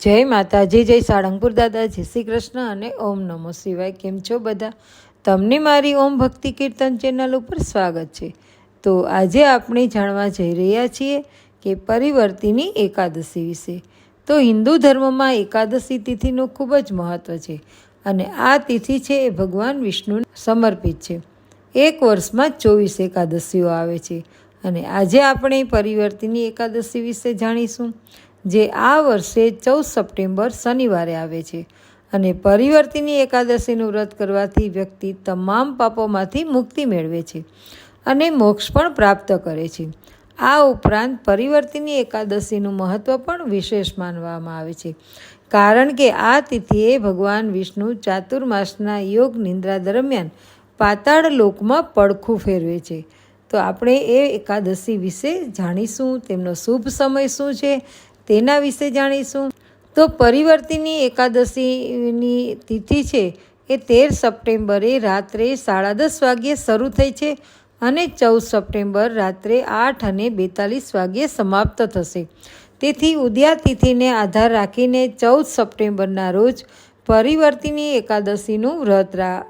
જય માતાજી, જય સાળંગપુર દાદા, જય શ્રી કૃષ્ણ અને ઓમ નમો શિવાય. કેમ છો બધા? તમને મારી ઓમ ભક્તિ કીર્તન ચેનલ ઉપર સ્વાગત છે. તો આજે આપણે જાણવા જઈ રહ્યા છીએ કે પરિવર્તિની એકાદશી વિશે. તો હિન્દુ ધર્મમાં એકાદશી તિથિનું ખૂબ જ મહત્ત્વ છે અને આ તિથિ છે એ ભગવાન વિષ્ણુ સમર્પિત છે. એક વર્ષમાં ચોવીસ એકાદશીઓ આવે છે. અને આજે આપણે પરિવર્તિની એકાદશી વિશે જાણીશું. જે આ વર્ષે ચૌદ સપ્ટેમ્બર શનિવારે આવે છે. અને પરિવર્તિની એકાદશીનું વ્રત કરવાથી વ્યક્તિ તમામ પાપોમાંથી મુક્તિ મેળવે છે અને મોક્ષ પણ પ્રાપ્ત કરે છે. આ ઉપરાંત પરિવર્તિની એકાદશીનું મહત્ત્વ પણ વિશેષ માનવામાં આવે છે. કારણ કે આ તિથિએ ભગવાન વિષ્ણુ ચાતુર્માસના યોગ નિંદ્રા દરમિયાન પાતાળ લોકમાં પડખું ફેરવે છે. તો આપણે એ એકાદશી વિશે જાણીશું, તેમનો શુભ સમય શું છે તેના વિશે જાણીશું? તો પરિવર્તિની એકાદશીની તિથિ છે એ તેર સપ્ટેમ્બરે રાત્રે સાડા દસ વાગ્યે શરૂ થઈ છે અને ચૌદ સપ્ટેમ્બર રાત્રે આઠ અને બેતાલીસ વાગ્યે સમાપ્ત થશે. તેથી ઉદ્યાતિથિને આધાર રાખીને ચૌદ સપ્ટેમ્બરના રોજ પરિવર્તિની એકાદશીનું વ્રત રા,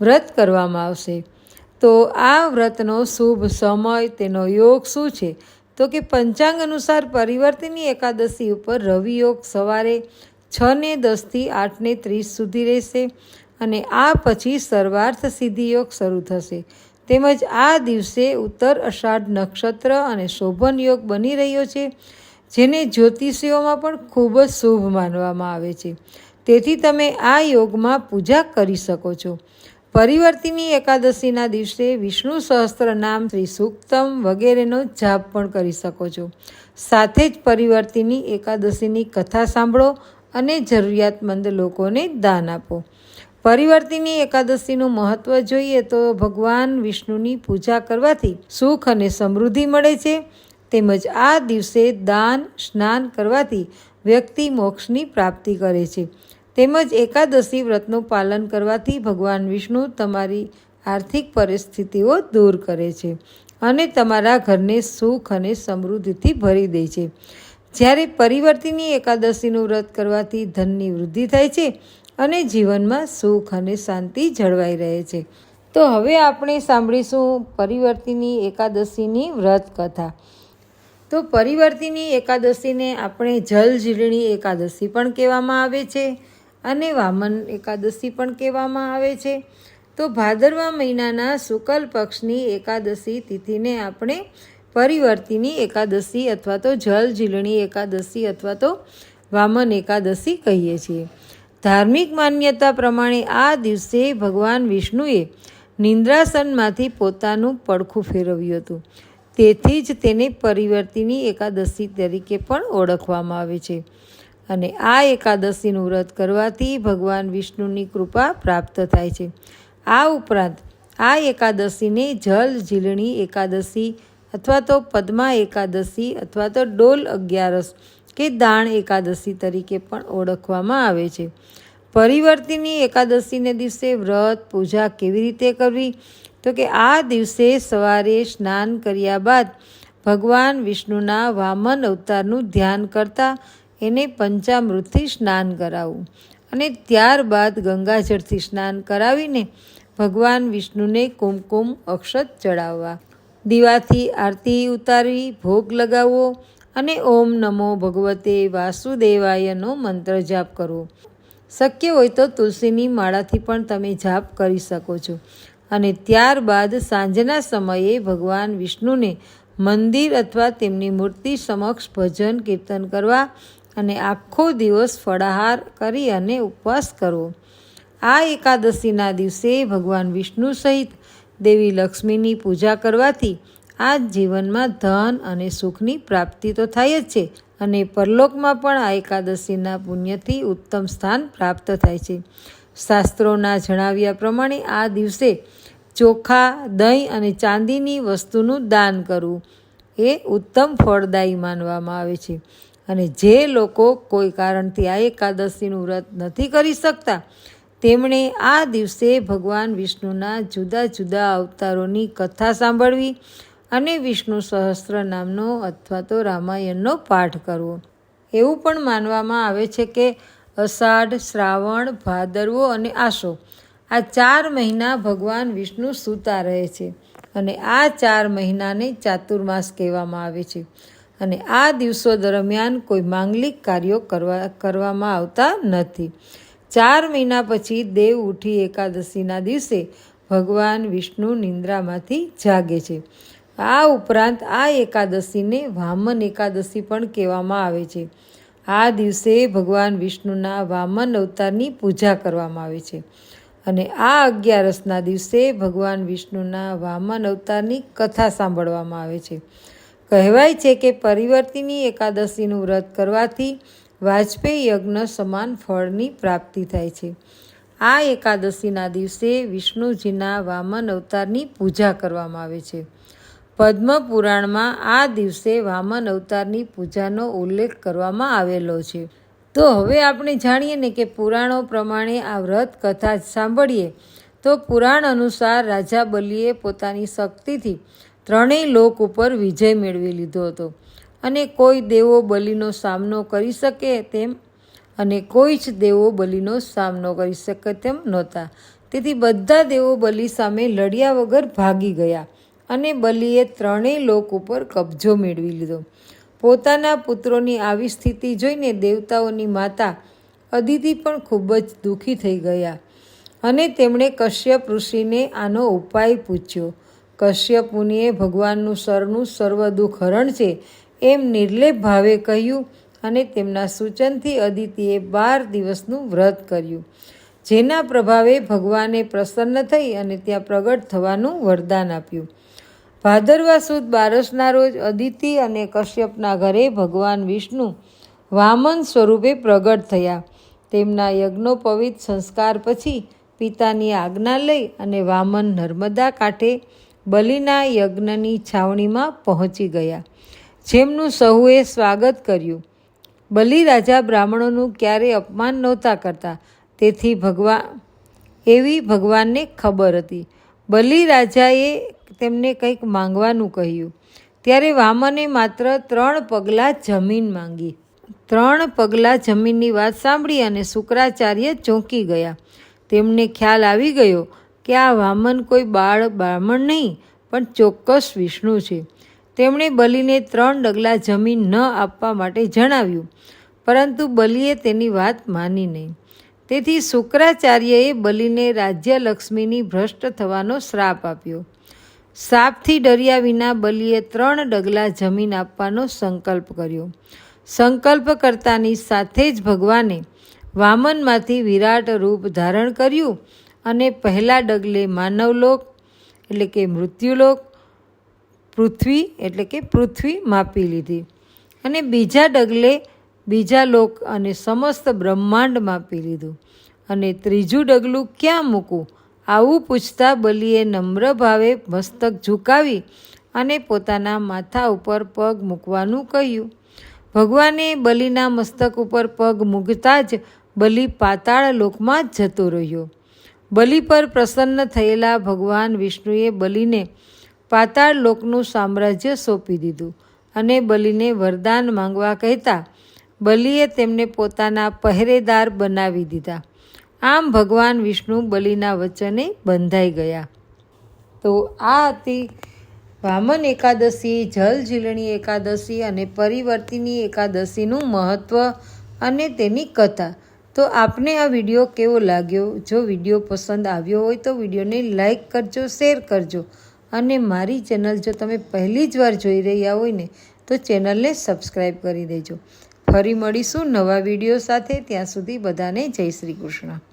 વ્રત કરવામાં આવશે. તો આ વ્રતનો શુભ સમય, તેનો યોગ શું છે? તો કે પંચાંગ અનુસાર પરિવર્તિની એકાદશી ઉપર રવિ યોગ સવારે છ ને દસથી આઠને ત્રીસ સુધી રહેશે અને આ પછી સર્વાર્થ સિદ્ધિ યોગ શરૂ થશે. તેમજ આ દિવસે ઉત્તર અષાઢ નક્ષત્ર અને શોભન યોગ બની રહ્યો છે, જેને જ્યોતિષીઓમાં પણ ખૂબ જ શુભ માનવામાં આવે છે. તેથી તમે આ યોગમાં પૂજા કરી શકો છો. પરિવર્તિની એકાદશીના દિવસે વિષ્ણુ સહસ્ત્ર નામ શ્રી સૂક્તમ વગેરેનો જાપ પણ કરી શકો છો. સાથે જ પરિવર્તિની એકાદશીની કથા સાંભળો અને જરૂરિયાતમંદ લોકોને દાન આપો. પરિવર્તિની એકાદશીનું મહત્ત્વ જોઈએ તો ભગવાન વિષ્ણુની પૂજા કરવાથી સુખ અને સમૃદ્ધિ મળે છે. તેમજ આ દિવસે દાન, સ્નાન કરવાથી વ્યક્તિ મોક્ષની પ્રાપ્તિ કરે છે. તેમજ એકાદશી વ્રતનું પાલન કરવાથી ભગવાન વિષ્ણુ તમારી આર્થિક પરિસ્થિતિઓ દૂર કરે છે અને તમારા ઘરને સુખ અને સમૃદ્ધિથી ભરી દે છે. જ્યારે પરિવર્તિની એકાદશીનું વ્રત કરવાથી ધનની વૃદ્ધિ થાય છે અને જીવનમાં સુખ અને શાંતિ જળવાઈ રહે છે. તો હવે આપણે સાંભળીશું પરિવર્તિની એકાદશીની વ્રત કથા. તો પરિવર્તિની એકાદશીને આપણે જલ ઝીલણી એકાદશી પણ કહેવામાં આવે છે. અને વામન એકાદશી પણ કહેવામાં આવે છે. તો ભાદરવા મહિનાના શુકલ પક્ષની એકાદશી તિથિને આપણે પરિવર્તિની એકાદશી અથવા તો જલ ઝીલણી એકાદશી અથવા તો વામન એકાદશી કહીએ છીએ. ધાર્મિક માન્યતા પ્રમાણે આ દિવસે ભગવાન વિષ્ણુએ નિંદ્રાસનમાંથી પોતાનું પડખું ફેરવ્યું હતું. તેથી જ તેને પરિવર્તિની એકાદશી તરીકે પણ ઓળખવામાં આવે છે. અને આ એકાદશીનું વ્રત કરવાથી ભગવાન વિષ્ણુની કૃપા પ્રાપ્ત થાય છે. આ ઉપરાંત આ એકાદશીને જલ ઝીલણી એકાદશી અથવા તો પદ્મા એકાદશી અથવા તો ડોલ અગિયારસ કે દાણ એકાદશી તરીકે પણ ઓળખવામાં આવે છે. પરિવર્તિની એકાદશીને દિવસે વ્રત, પૂજા કેવી રીતે કરવી? તો કે આ દિવસે સવારે સ્નાન કર્યા બાદ ભગવાન વિષ્ણુના વામન અવતારનું ધ્યાન કરતાં એને પંચામૃતથી સ્નાન કરાવવું અને ત્યારબાદ ગંગાજળથી સ્નાન કરાવીને ભગવાન વિષ્ણુને કુમકુમ અક્ષત ચડાવવા. દીવાથી આરતી ઉતારવી, ભોગ લગાવવો અને ઓમ નમો ભગવતે વાસુદેવાયનો મંત્ર જાપ કરવો. શક્ય હોય તો તુલસીની માળાથી પણ તમે જાપ કરી શકો છો. અને ત્યારબાદ સાંજના સમયે ભગવાન વિષ્ણુને મંદિર અથવા તેમની મૂર્તિ સમક્ષ ભજન કીર્તન કરવા અને આખો દિવસ ફળાહાર કરી અને ઉપવાસ કરવો. આ એકાદશીના દિવસે ભગવાન વિષ્ણુ સહિત દેવી લક્ષ્મીની પૂજા કરવાથી આ જીવનમાં ધન અને સુખની પ્રાપ્તિ તો થાય જ છે અને પરલોકમાં પણ આ એકાદશીના પુણ્યથી ઉત્તમ સ્થાન પ્રાપ્ત થાય છે. શાસ્ત્રોના જણાવ્યા પ્રમાણે આ દિવસે ચોખા, દહીં અને ચાંદીની વસ્તુનું દાન કરવું એ ઉત્તમ ફળદાયી માનવામાં આવે છે. અને જે લોકો કોઈ કારણથી આ એકાદશીનું વ્રત નથી કરી શકતા, તેમણે આ દિવસે ભગવાન વિષ્ણુના જુદા જુદા અવતારોની કથા સાંભળવી અને વિષ્ણુ સહસ્ત્ર નામનો અથવા તો રામાયણનો પાઠ કરવો. એવું પણ માનવામાં આવે છે કે અષાઢ, શ્રાવણ, ભાદરવો અને આસો આ ચાર મહિના ભગવાન વિષ્ણુ સૂતા રહે છે અને આ ચાર મહિનાને ચાતુર્માસ કહેવામાં આવે છે. અને આ દિવસો દરમિયાન કોઈ માંગલિક કાર્યો કરવા, કરવામાં આવતા નથી. ચાર મહિના પછી દેવ ઉઠી એકાદશીના દિવસે ભગવાન વિષ્ણુ નિંદ્રામાંથી જાગે છે. આ ઉપરાંત આ એકાદશીને વામન એકાદશી પણ કહેવામાં આવે છે. આ દિવસે ભગવાન વિષ્ણુના વામન અવતારની પૂજા કરવામાં આવે છે. અને આ અગિયારસના દિવસે ભગવાન વિષ્ણુના વામન અવતારની કથા સાંભળવામાં આવે છે. કહેવાય છે કે પરિવર્તિની એકાદશીનું વ્રત કરવાથી વાજપેયી યજ્ઞ સમાન ફળની પ્રાપ્તિ થાય છે. આ એકાદશીના દિવસે વિષ્ણુજીના વામન અવતારની પૂજા કરવામાં આવે છે. પદ્મ પુરાણમાં આ દિવસે વામન અવતારની પૂજાનો ઉલ્લેખ કરવામાં આવેલો છે. તો હવે આપણે જાણીએ ને કે પુરાણો પ્રમાણે આ વ્રત કથા સાંભળીએ. તો પુરાણ અનુસાર રાજા બલિએ પોતાની શક્તિથી ત્રણેય લોક ઉપર વિજય મેળવી લીધો હતો. અને કોઈ દેવો બલિનો સામનો કરી શકે તેમ અને કોઈ જ દેવો બલિનો સામનો કરી શકે તેમ નહોતા. તેથી બધા દેવો બલિ સામે લડ્યા વગર ભાગી ગયા અને બલિએ ત્રણેય લોક ઉપર કબજો મેળવી લીધો. પોતાના પુત્રોની આવી સ્થિતિ જોઈને દેવતાઓની માતા અદિતિ પણ ખૂબ જ દુઃખી થઈ ગયા અને તેમણે કશ્યપ ઋષિને આનો ઉપાય પૂછ્યો. કશ્યપ મુનિએ ભગવાનનું સરનું સર્વ દુઃખ હરણ છે એમ નિર્લેપ ભાવે કહ્યું અને તેમના સૂચનથી અદિતિએ બાર દિવસનું વ્રત કર્યું. જેના પ્રભાવે ભગવાને પ્રસન્ન થઈ અને ત્યાં પ્રગટ થવાનું વરદાન આપ્યું. ભાદરવા સુદ બારસના રોજ અદિતિ અને કશ્યપના ઘરે ભગવાન વિષ્ણુ વામન સ્વરૂપે પ્રગટ થયા. તેમના યજ્ઞોપવિત સંસ્કાર પછી પિતાની આજ્ઞા લઈ અને વામન નર્મદા કાંઠે બલિના યજ્ઞની છાવણીમાં પહોંચી ગયા. જેમનું સહુએ સ્વાગત કર્યું. બલિ રાજા બ્રાહ્મણોનું ક્યારેય અપમાન નહોતા કરતા. તેથી ભગવાન, એવી ભગવાનને ખબર હતી. બલિ રાજાએ તેમને કંઈક માંગવાનું કહ્યું. ત્યારે વામને માત્ર ત્રણ પગલાં જમીન માંગી. ત્રણ પગલાં જમીનની વાત સાંભળી અને શુક્રાચાર્ય ચોંકી ગયા. તેમને ખ્યાલ આવી ગયો કે આ વામન કોઈ બાળ બ્રાહ્મણ નહીં, પણ ચોક્કસ વિષ્ણુ છે. તેમણે બલિને ત્રણ ડગલા જમીન ન આપવા માટે જણાવ્યું, પરંતુ બલિએ તેની વાત માની નહીં. તેથી શુક્રાચાર્યએ બલિને રાજ્યલક્ષ્મીની ભ્રષ્ટ થવાનો શ્રાપ આપ્યો. સાપથી ડર્યા વિના બલિએ ત્રણ ડગલા જમીન આપવાનો સંકલ્પ કર્યો. સંકલ્પ કરતાની સાથે જ ભગવાને વામનમાંથી વિરાટ રૂપ ધારણ કર્યું અને પહેલા ડગલે માનવલોક, એટલે કે મૃત્યુલોક, પૃથ્વી, એટલે કે પૃથ્વી માપી લીધી. અને બીજા ડગલે બીજા લોક અને સમસ્ત બ્રહ્માંડ માપી લીધું. અને ત્રીજું ડગલું ક્યાં મૂકવું? આવું પૂછતા બલિએ નમ્ર ભાવે મસ્તક ઝુકાવી અને પોતાના માથા ઉપર પગ મૂકવાનું કહ્યું. ભગવાને બલિના મસ્તક ઉપર પગ મૂકતા જ બલિ પાતાળ લોકમાં જ જતો રહ્યો. બલિ પર પ્રસન્ન થયેલા ભગવાન વિષ્ણુએ બલિને પાતાળ લોકનું સામ્રાજ્ય સોંપી દીધું અને બલિને વરદાન માંગવા કહેતા બલિએ તેમને પોતાના પહેરેદાર બનાવી દીધા. આમ ભગવાન વિષ્ણુ બલિના વચને બંધાઈ ગયા. તો આ હતી વામન એકાદશી જલ ઝીલણી એકાદશી અને પરિવર્તિની એકાદશીનું મહત્ત્વ અને તેની કથા. તો આપને આ વીડિયો કેવો લાગ્યો? જો વીડિયો પસંદ આવ્યો હોય તો વિડીયોને લાઈક કરજો, શેર કરજો. અને મારી ચેનલ જો તમે પહેલી જ વાર જોઈ રહ્યા હોય ને, તો ચેનલને સબસ્ક્રાઈબ કરી દેજો. ફરી મળીશું નવા વીડિયો સાથે. ત્યાં સુધી બધાને જય શ્રી કૃષ્ણ.